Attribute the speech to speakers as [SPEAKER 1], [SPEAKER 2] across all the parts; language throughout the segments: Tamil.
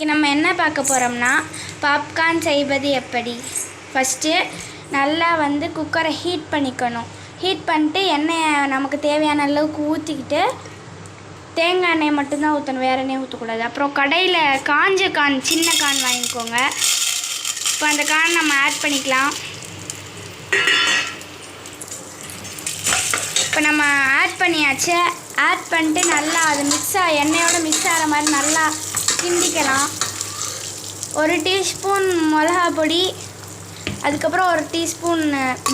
[SPEAKER 1] இன்றைக்கி நம்ம என்ன பார்க்க போகிறோம்னா பாப்கார்ன் செய்வது எப்படி? ஃபஸ்ட்டு நல்லா வந்து குக்கரை ஹீட் பண்ணிக்கணும். ஹீட் பண்ணிட்டு எண்ணெயை நமக்கு தேவையான அளவுக்கு ஊற்றிக்கிட்டு தேங்காய் எண்ணெய் மட்டும்தான் ஊற்றணும் வேறு எண்ணெய் ஊற்றக்கூடாது அப்புறம் கடையில் காஞ்ச கான் சின்ன கான் வாங்கிக்கோங்க. இப்போ அந்த கான் நம்ம ஆட் பண்ணிக்கலாம். இப்போ நம்ம ஆட் பண்ணியாச்சு. ஆட் பண்ணிட்டு நல்லா அது மிக்ஸ் ஆ எண்ணெயோடு மிக்ஸ் ஆகிற மாதிரி நல்லா கிண்டிக்கலாம். ஒரு டீஸ்பூன் மிளகா பொடி அதுக்கப்புறம் ஒரு டீஸ்பூன்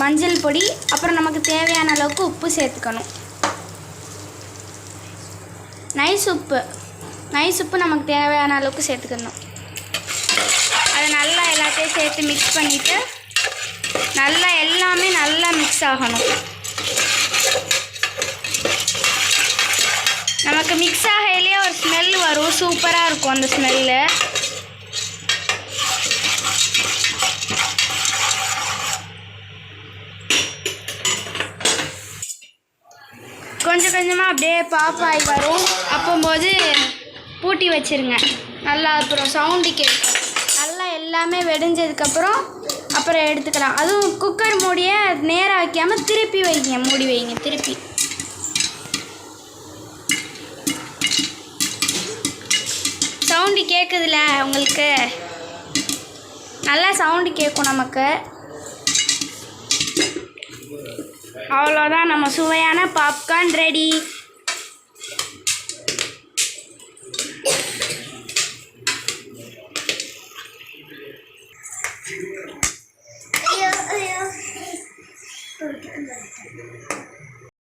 [SPEAKER 1] மஞ்சள் பொடி அப்புறம் நமக்கு தேவையான அளவுக்கு உப்பு சேர்த்துக்கணும். நைஸ் உப்பு. நைஸ் உப்பு நமக்கு தேவையான அளவுக்கு சேர்த்துக்கணும். அதை நல்லா எல்லாத்தையும் சேர்த்து மிக்ஸ் பண்ணிவிட்டு நல்லா எல்லாமே நல்லா மிக்ஸ் ஆகணும் நமக்கு மிக்ஸ் ஆகையிலே ஒரு ஸ்மெல் வரும். சூப்பராக இருக்கும் அந்த ஸ்மெல்லு கொஞ்சம் கொஞ்சமாக அப்படியே பாப்பாய் வரும். அப்போம்போது பூட்டி வச்சிருங்க. நல்லா அப்புறம் சவுண்டு கேட்கும் நல்லா எல்லாமே வெடிஞ்சதுக்கப்புறம் அப்புறம் எடுத்துக்கலாம். அதுவும் குக்கர் மூடியை நேராக வைக்காமல் திருப்பி வைங்க. மூடி வைங்க திருப்பி. சவுண்டு கேட்குதுல உங்களுக்கு? நல்லா சவுண்டு கேட்கும் நமக்கு. அவ்வளோதான் நம்ம சுவையான பாப்கார்ன் ரெடி